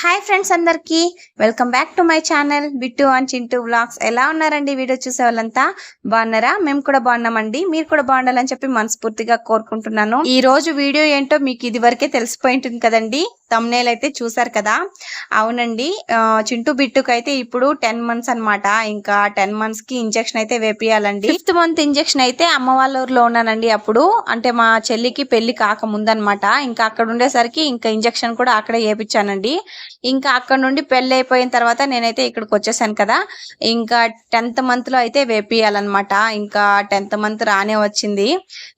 Hi friends అందరికీ. Welcome back to my channel Bittu and Chintu vlogs. ఎలా ఉన్నారండి video చూసే వాళ్ళంతా? బాగున్నారా? మేము కూడా బాగున్నామండి. మీరు కూడా బాగుండాలని చెప్పి మనస్ఫూర్తిగా కోరుకుంటున్నాను. ఈ రోజు వీడియో ఏంటో మీకు ఇది వరకే తెలిసిపోయి ఉంటుంది కదండి. తమ్నేల్ అయితే చూసారు కదా? అవునండి. చింటూ బిట్టుకు అయితే ఇప్పుడు టెన్ మంత్స్ అన్నమాట. ఇంకా టెన్ మంత్స్కి ఇంజెక్షన్ అయితే వేపియాలండి ఫిఫ్త్ మంత్ ఇంజెక్షన్ అయితే అమ్మ వాళ్ళ ఊర్లో ఉన్నానండి అప్పుడు. అంటే మా చెల్లికి పెళ్ళి కాకముందనమాట ఇంకా అక్కడ ఉండేసరికి ఇంకా ఇంజెక్షన్ కూడా అక్కడే వేపించానండి ఇంకా అక్కడ నుండి పెళ్ళి అయిపోయిన తర్వాత నేనైతే ఇక్కడికి వచ్చేసాను కదా. ఇంకా టెన్త్ మంత్లో అయితే వేపియాలన్నమాట ఇంకా టెన్త్ మంత్ రానే వచ్చింది.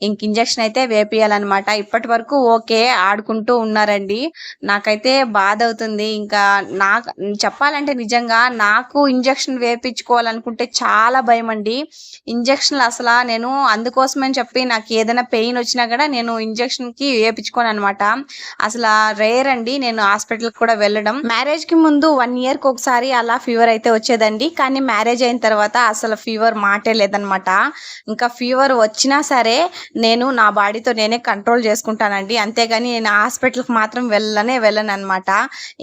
ఇంక ఇంజెక్షన్ అయితే వేపియాలన్నమాట ఇప్పటి వరకు ఓకే ఆడుకుంటూ ఉన్నారండి. నాకైతే బాధ అవుతుంది ఇంకా నాకు చెప్పాలంటే నిజంగా నాకు ఇంజెక్షన్ వేపించుకోవాలనుకుంటే చాలా భయం అండి ఇంజక్షన్లు అసలు నేను అందుకోసమని చెప్పి నాకు ఏదైనా పెయిన్ వచ్చినా కూడా నేను ఇంజక్షన్కి వేపించుకోను అనమాట అసలు రేర్ అండి నేను హాస్పిటల్కి కూడా వెళ్ళడం. మ్యారేజ్కి ముందు వన్ ఇయర్కి ఒకసారి అలా ఫీవర్ అయితే వచ్చేదండి. కానీ మ్యారేజ్ అయిన తర్వాత అసలు ఫీవర్ మాటే లేదనమాట. ఇంకా ఫీవర్ వచ్చినా సరే నేను నా బాడీతో నేనే కంట్రోల్ చేసుకుంటానండి. అంతేగాని నేను హాస్పిటల్కి మాత్రం వెళ్ళను. వెళ్ళను అనమాట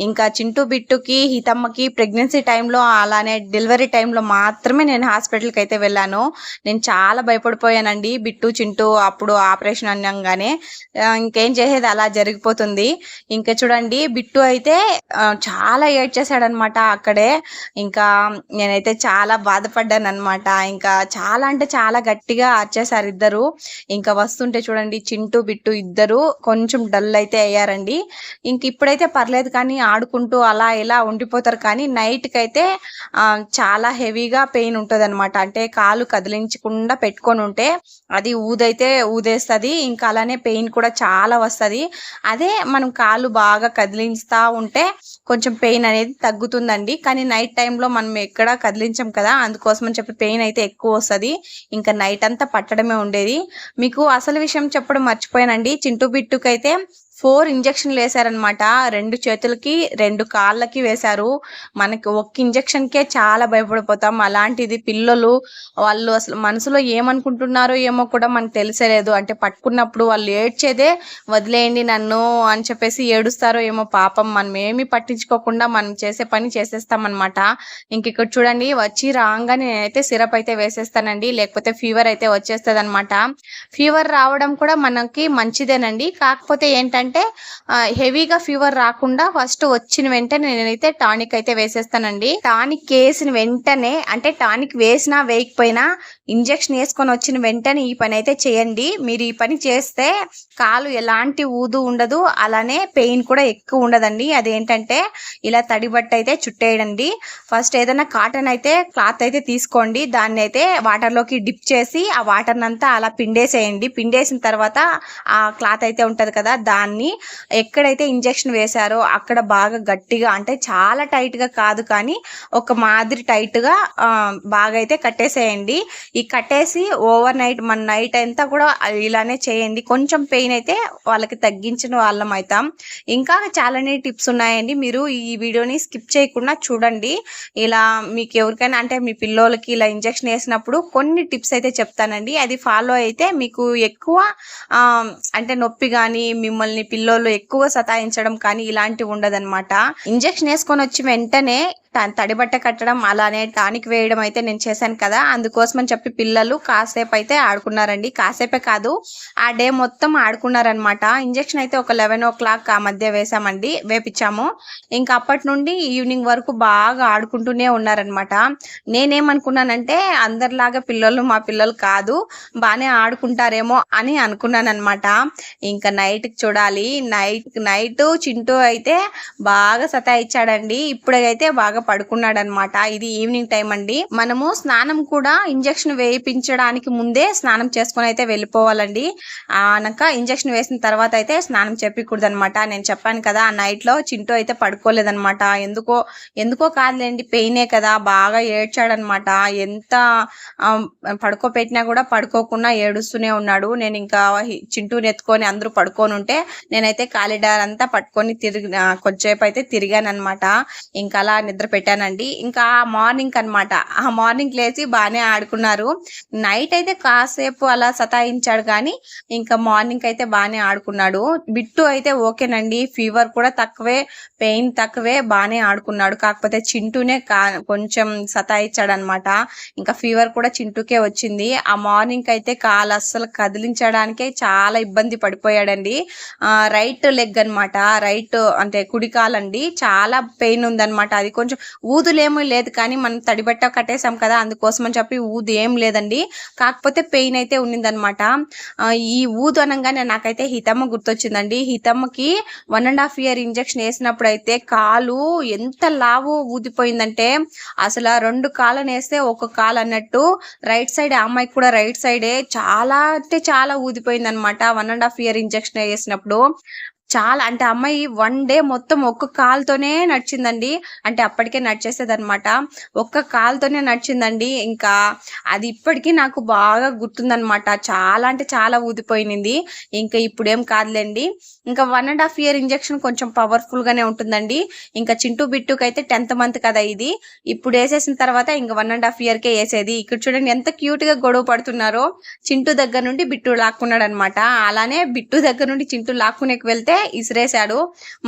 ఇంకా చింటూ బిట్టుకి హితమ్మకి ప్రెగ్నెన్సీ టైంలో అలానే డెలివరీ టైంలో మాత్రమే నేను హాస్పిటల్కి అయితే వెళ్ళాను. నేను చాలా భయపడిపోయానండి బిట్టు చింటూ అప్పుడు ఆపరేషన్ అనగానే ఇంకేం చేసేది? అలా జరిగిపోతుంది. ఇంకా చూడండి బిట్టు అయితే చాలా చాలా ఏడ్చేసాడనమాట అక్కడే. ఇంకా నేనైతే చాలా బాధపడ్డాను అనమాట ఇంకా చాలా అంటే చాలా గట్టిగా అరిచేసారు ఇద్దరు. ఇంకా వస్తుంటే చూడండి చింటూ బిట్టు ఇద్దరు కొంచెం డల్ అయితే అయ్యారండి. ఇంక ఇప్పుడైతే పర్లేదు కానీ ఆడుకుంటూ అలా ఇలా ఉండిపోతారు కానీ నైట్కి అయితే చాలా హెవీగా పెయిన్ ఉంటుంది అనమాట అంటే కాలు కదిలించకుండా పెట్టుకొని ఉంటే అది ఊదైతే ఊదేస్తుంది ఇంకా అలానే పెయిన్ కూడా చాలా వస్తుంది. అదే మనం కాలు బాగా కదిలించుతా ఉంటే కొంచెం పెయిన్ అనేది తగ్గుతుందండి. కానీ నైట్ టైంలో మనం ఎక్కడ కదిలించం కదా అందుకోసం అని చెప్పి పెయిన్ అయితే ఎక్కువ వస్తుంది. ఇంకా నైట్ అంతా పట్టడమే ఉండేది. మీకు అసలు విషయం చెప్పడం మర్చిపోయానండి. చింటూ బిట్టుకైతే ఫోర్ ఇంజక్షన్లు వేశారనమాట రెండు చేతులకి రెండు కాళ్ళకి వేశారు. మనకి ఒక్క ఇంజక్షన్కే చాలా భయపడిపోతాం. అలాంటిది పిల్లలు వాళ్ళు అసలు మనసులో ఏమనుకుంటున్నారో ఏమో కూడా మనకు తెలిసేలేదు. అంటే పట్టుకున్నప్పుడు వాళ్ళు ఏడ్చేదే వదిలేయండి నన్ను అని చెప్పేసి ఏడుస్తారో ఏమో పాపం. మనం ఏమీ పట్టించుకోకుండా మనం చేసే పని చేసేస్తామన్నమాట. ఇంక ఇక్కడ చూడండి వచ్చి రాగానే నేనైతే సిరప్ అయితే వేసేస్తానండి. లేకపోతే ఫీవర్ అయితే వచ్చేస్తుంది అనమాట ఫీవర్ రావడం కూడా మనకి మంచిదేనండి. కాకపోతే ఏంటంటే హెవీగా ఫీవర్ రాకుండా ఫస్ట్ వచ్చిన వెంటనే నేనైతే టానిక్ అయితే వేసేస్తానండి. టానిక్ వేసిన వెంటనే అంటే టానిక్ వేసినా వేయకపోయినా ఇంజెక్షన్ వేసుకొని వచ్చిన వెంటనే ఈ పని అయితే చేయండి. మీరు ఈ పని చేస్తే కాలు ఎలాంటి ఊదు ఉండదు అలానే పెయిన్ కూడా ఎక్కువ ఉండదండి. అదేంటంటే ఇలా తడి బట్ట అయితే చుట్టేయండి ఫస్ట్ ఏదైనా కాటన్ అయితే క్లాత్ అయితే తీసుకోండి. దాన్ని అయితే వాటర్లోకి డిప్ చేసి ఆ వాటర్ అంతా అలా పిండేసేయండి. పిండేసిన తర్వాత ఆ క్లాత్ అయితే ఉంటుంది కదా దాన్ని ఎక్కడైతే ఇంజెక్షన్ వేశారో అక్కడ బాగా గట్టిగా అంటే చాలా టైట్గా కాదు కానీ ఒక మాదిరి టైట్గా బాగా అయితే కట్టేసేయండి. ఈ కట్టేసి ఓవర్ నైట్ మన నైట్ అంతా కూడా ఇలానే చేయండి. కొంచెం పెయిన్ అయితే వాళ్ళకి తగ్గించిన వాళ్ళం అవుతాం ఇంకా చాలానే టిప్స్ ఉన్నాయండి. మీరు ఈ వీడియోని స్కిప్ చేయకుండా చూడండి. ఇలా మీకు ఎవరికైనా అంటే మీ పిల్లోలకి ఇలా ఇంజెక్షన్ వేసినప్పుడు కొన్ని టిప్స్ అయితే చెప్తానండి. అది ఫాలో అయితే మీకు ఎక్కువ అంటే నొప్పి కానీ మిమ్మల్ని పిల్లోళ్ళు ఎక్కువ సతాయించడం కానీ ఇలాంటివి ఉండదన్నమాట. ఇంజెక్షన్ వేసుకొని వచ్చి వెంటనే తడిబట్ట తడి బట్ట కట్టడం అలానే టానిక్ వేయడం అయితే నేను చేశాను కదా. అందుకోసం అని చెప్పి పిల్లలు కాసేపు అయితే ఆడుకున్నారండి. కాసేపే కాదు ఆ డే మొత్తం ఆడుకున్నారనమాట ఇంజెక్షన్ అయితే ఒక లెవెన్ ఓ క్లాక్ ఆ మధ్య వేసామండి వేపించాము ఇంకా అప్పటి నుండి ఈవినింగ్ వరకు బాగా ఆడుకుంటూనే ఉన్నారనమాట నేనేమనుకున్నానంటే అందరిలాగా పిల్లలు మా పిల్లలు కాదు బాగానే ఆడుకుంటారేమో అని అనుకున్నాను అనమాట ఇంకా నైట్ చూడాలి. నైట్ నైట్ చింటూ అయితే బాగా సతాయిచ్చాడండి. ఇప్పుడైతే బాగా పడుకున్నాడనమాట. ఇది ఈవినింగ్ టైం అండి. మనము స్నానం కూడా ఇంజెక్షన్ వేయించడానికి ముందే స్నానం చేసుకొని అయితే వెళ్ళిపోవాలండి. అనక ఇంజెక్షన్ వేసిన తర్వాత అయితే స్నానం చెప్పకూడదు అనమాట నేను చెప్పాను కదా ఆ నైట్లో చింటూ అయితే పడుకోలేదన్నమాట ఎందుకో ఎందుకో కాదులేండి పెయినే కదా బాగా ఏడ్చాడనమాట. ఎంత పడుకోపెట్టినా కూడా పడుకోకుండా ఏడుస్తూనే ఉన్నాడు. నేను ఇంకా చింటూని ఎత్తుకొని అందరూ పడుకొని ఉంటే నేనైతే కాలిడార్ అంతా పట్టుకొని తిరిగి ఆ, కొద్దిసేపు అయితే తిరిగాను అనమాట ఇంకా అలా నిద్ర పెట్టానండి. ఇంకా మార్నింగ్ అనమాట ఆ మార్నింగ్ లేచి బాగానే ఆడుకున్నారు. నైట్ అయితే కాసేపు అలా సతాయించాడు కానీ ఇంకా మార్నింగ్ అయితే బాగానే ఆడుకున్నాడు. బిట్టు అయితే ఓకేనండి. ఫీవర్ కూడా తక్కువే పెయిన్ తక్కువే బాగానే ఆడుకున్నాడు. కాకపోతే చింటూనే కా కొంచెం సతాయించాడు అనమాట ఇంకా ఫీవర్ కూడా చింటూకే వచ్చింది. ఆ మార్నింగ్ అయితే కాలు అస్సలు కదిలించడానికే చాలా ఇబ్బంది పడిపోయాడండి. రైట్ లెగ్ అన్నమాట. రైట్ అంటే కుడి కాలండి. చాలా పెయిన్ ఉందన్నమాట. అది కొంచెం ఊదులేమీ లేదు కానీ మనం తడిబట్ట కట్టేసాం కదా అందుకోసం అని చెప్పి ఊదు ఏం లేదండి. కాకపోతే పెయిన్ అయితే ఉన్నిందనమాట. ఈ ఊదు అనగానే నాకైతే హితమ్మ గుర్తొచ్చిందండి. హితమ్మకి one and half year injection వేసినప్పుడు అయితే కాలు ఎంత లావు ఊదిపోయిందంటే అసలు రెండు కాళ్ళని వేస్తే ఒక కాలు అన్నట్టు రైట్ సైడ్ ఆ అమ్మాయికి కూడా రైట్ సైడే చాలా అంటే చాలా ఊదిపోయింది అనమాట one and half year injection వేసినప్పుడు. చాలా అంటే అమ్మాయి వన్ డే మొత్తం ఒక్క కాలుతోనే నడిచిందండి. అంటే అప్పటికే నడిచేసేదనమాట ఒక్క కాలుతోనే నడిచిందండి. ఇంకా అది ఇప్పటికీ నాకు బాగా గుర్తుందనమాట చాలా అంటే చాలా ఊదిపోయింది ఇంకా ఇప్పుడేం కాదులేండి. ఇంకా one and half year injection కొంచెం పవర్ఫుల్ గానే ఉంటుందండి. ఇంకా చింటూ బిట్టుకు అయితే టెన్త్ మంత్ కదా ఇది. ఇప్పుడు వేసేసిన తర్వాత ఇంకా వన్ అండ్ హాఫ్ ఇయర్ కే వేసేది. ఇక్కడ చూడండి ఎంత క్యూట్గా గొడవ పడుతున్నారో. చింటూ దగ్గర నుండి బిట్టు లాక్కున్నాడు అనమాట అలానే బిట్టు దగ్గర నుండి చింటూ లాక్కునేకి వెళ్తే ఇసిరేశాడు.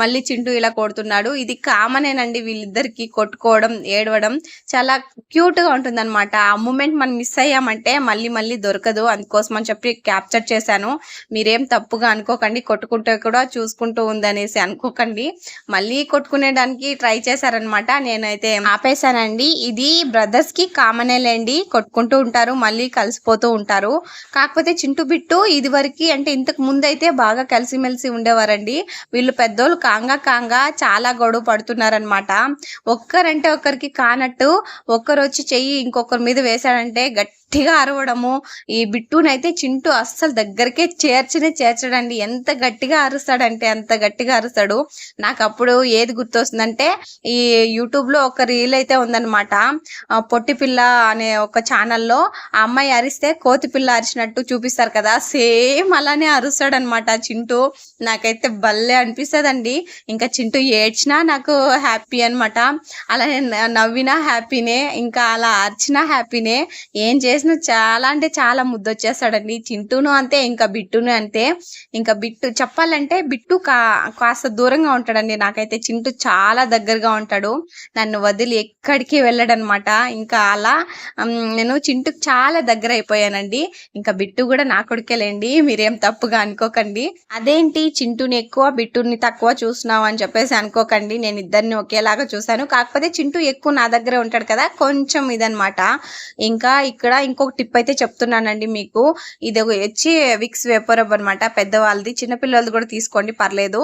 మళ్ళీ చింటూ ఇలా కొడుతున్నాడు. ఇది కామనేనండి వీళ్ళిద్దరికి కొట్టుకోవడం ఏడవడం చాలా క్యూట్గా ఉంటుంది అనమాట ఆ మూమెంట్ మనం మిస్ అయ్యామంటే మళ్ళీ మళ్ళీ దొరకదు. అందుకోసం అని చెప్పి క్యాప్చర్ చేశాను. మీరేం తప్పుగా అనుకోకండి. కొట్టుకుంటే కూడా చూసుకుంటూ ఉందనేసి అనుకోకండి. మళ్ళీ కొట్టుకునేదానికి ట్రై చేశారనమాట. నేనైతే ఆపేశానండి. ఇది బ్రదర్స్కి కామనేలేండి కొట్టుకుంటూ ఉంటారు మళ్ళీ కలిసిపోతూ ఉంటారు. కాకపోతే చింటూ బిట్టు ఇది వరకు అంటే ఇంతకు ముందు అయితే బాగా కలిసిమెలిసి ఉండేవారండి. వీళ్ళు పెద్దోళ్ళు కాంగా కాంగా చాలా గొడవ పడుతున్నారనమాట. ఒక్కరంటే ఒకరికి కానట్టు ఒక్కరు వచ్చి చెయ్యి ఇంకొకరి మీద వేశాడంటే గట్టిగా అరవడము. ఈ బిట్టునైతే చింటూ అస్సలు దగ్గరికే చేర్చనే చేర్చడండి. ఎంత గట్టిగా అరుస్తాడంటే అంత గట్టిగా అరుస్తాడు. నాకు అప్పుడు ఏది గుర్తొస్తుందంటే ఈ యూట్యూబ్లో ఒక రీల్ అయితే ఉందన్నమాట. పొట్టిపిల్ల పొట్టి పిల్ల అనే ఒక ఛానల్లో ఆ అమ్మాయి అరిస్తే కోతి పిల్ల అరిచినట్టు చూపిస్తారు కదా. సేమ్ అలానే అరుస్తాడు అనమాట చింటూ. నాకైతే భలే అనిపిస్తుందండి. ఇంకా చింటూ ఏడ్చినా నాకు హ్యాపీ అనమాట అలానే నవ్వినా హ్యాపీనే ఇంకా అలా అరిచినా హ్యాపీనే. ఏం చేసినా చాలా అంటే చాలా ముద్దొచ్చేస్తాడండి. చింటూను అంతే ఇంకా బిట్టును అంతే. ఇంకా బిట్టు చెప్పాలంటే బిట్టు కా కాస్త దూరంగా ఉంటాడండి నాకైతే. చింటూ చాలా దగ్గరగా ఉంటాడు. నన్ను వదిలి ఎక్కడికి వెళ్ళడనమాట. ఇంకా అలా నేను చింటుకు చాలా దగ్గర అయిపోయానండి ఇంకా బిట్టు కూడా నా కొడుకేలేండి. మీరేం తప్పుగా అనుకోకండి. అదేంటి? చింటూని ఎక్కువ బిట్టుని తక్కువ చూస్తున్నావు అని చెప్పేసి అనుకోకండి. నేను ఇద్దరిని ఒకేలాగా చూశాను. కాకపోతే చింటూ ఎక్కువ నా దగ్గరే ఉంటాడు కదా. కొంచెం ఇదనమాట. ఇంకా ఇక్కడ ఇంకొక టిప్ అయితే చెప్తున్నానండి మీకు. ఇది ఒక వచ్చి విక్స్ వేపరబ్ అనమాట పెద్దవాళ్ళది. చిన్నపిల్లలది కూడా తీసుకోండి పర్లేదు.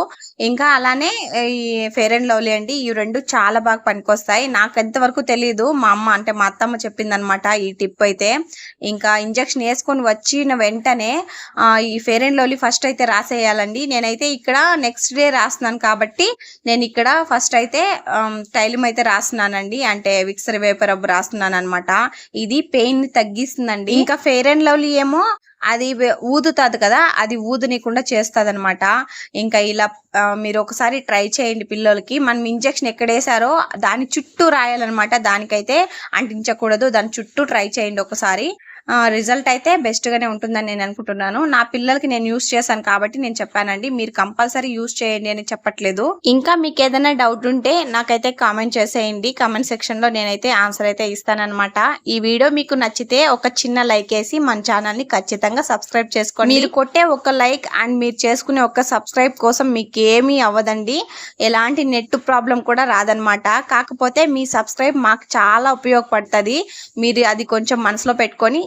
ఇంకా అలానే ఈ ఫెయిర్ అండ్ లవ్లీ అండి ఈ రెండు చాలా బాగా పనికొస్తాయి. నాకు ఎంతవరకు తెలియదు మా అమ్మ అంటే మా అత్తమ్మ చెప్పింది అనమాట ఈ టిప్ అయితే. ఇంకా ఇంజెక్షన్ వేసుకొని వచ్చిన వెంటనే ఈ ఫెయిర్ అండ్ లవ్లీ ఫస్ట్ అయితే రాసేయాలండి. నేనైతే ఇక్కడ నెక్స్ట్ డే రాస్తున్నాను కాబట్టి నేను ఇక్కడ ఫస్ట్ అయితే టైలం అయితే రాస్తున్నానండి. అంటే విక్సర్ వేపరబ్ రాస్తున్నాను అనమాట ఇది పెయిన్ తగ్గి తగ్గిస్తుందండి. ఇంకా ఫెయిర్ అండ్ లవ్లీ ఏమో అది ఊదుతుంది కదా అది ఊదనీయకుండా చేస్తుంది అనమాట ఇంకా ఇలా మీరు ఒకసారి ట్రై చేయండి పిల్లలకి. మనం ఇంజెక్షన్ ఎక్కడ వేసారో దాని చుట్టూ రాయాలన్నమాట దానికైతే అంటించకూడదు. దాని చుట్టూ ట్రై చేయండి ఒకసారి. రిజల్ట్ అయితే బెస్ట్గానే ఉంటుందని నేను అనుకుంటున్నాను. నా పిల్లలకి నేను యూస్ చేశాను కాబట్టి నేను చెప్పానండి. మీరు కంపల్సరీ యూస్ చేయండి అని చెప్పట్లేదు. ఇంకా మీకు ఏదైనా డౌట్ ఉంటే నాకైతే కామెంట్ చేసేయండి. కామెంట్ సెక్షన్లో నేనైతే ఆన్సర్ అయితే ఇస్తానన్నమాట. ఈ వీడియో మీకు నచ్చితే ఒక చిన్న లైక్ వేసి మన ఛానల్ని ఖచ్చితంగా సబ్స్క్రైబ్ చేసుకోండి. మీరు కొట్టే ఒక లైక్ అండ్ మీరు చేసుకునే ఒక సబ్స్క్రైబ్ కోసం మీకు ఏమీ అవ్వదండి. ఎలాంటి నెట్ ప్రాబ్లం కూడా రాదనమాట కాకపోతే మీ సబ్స్క్రైబ్ మాకు చాలా ఉపయోగపడుతుంది. మీరు అది కొంచెం మనసులో పెట్టుకొని